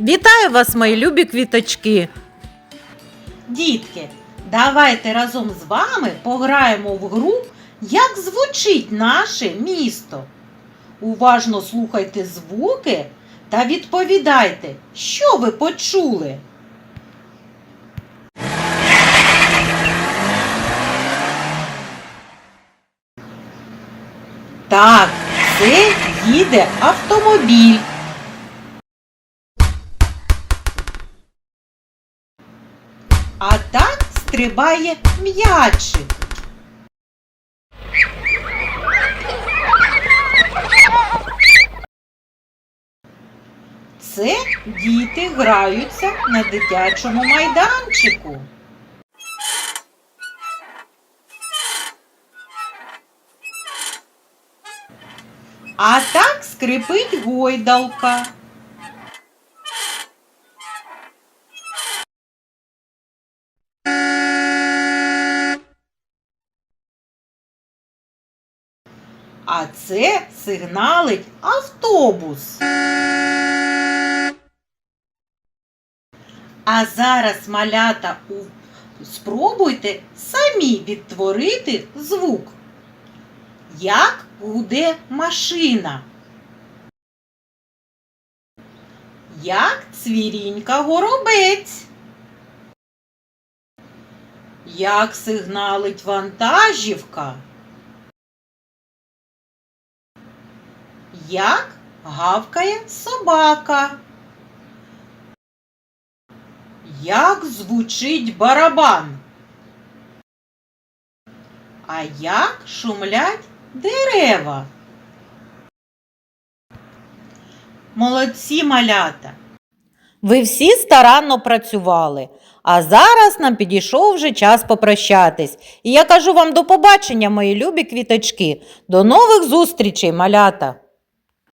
Вітаю вас, мої любі квіточки! Дітки, давайте разом з вами пограємо в гру, як звучить наше місто. Уважно слухайте звуки та відповідайте, що ви почули. Так, це їде автомобіль. А так стрибає м'ячик. Це діти граються на дитячому майданчику. А так скрипить гойдалка. А це сигналить автобус. А зараз малята у... спробуйте самі відтворити звук. Як гуде машина? Як цвірінька горобець? Як сигналить вантажівка? Як гавкає собака? Як звучить барабан? А як шумлять дерева? Молодці малята! Ви всі старанно працювали, а зараз нам підійшов вже час попрощатись. І я кажу вам до побачення, мої любі квіточки. До нових зустрічей, малята!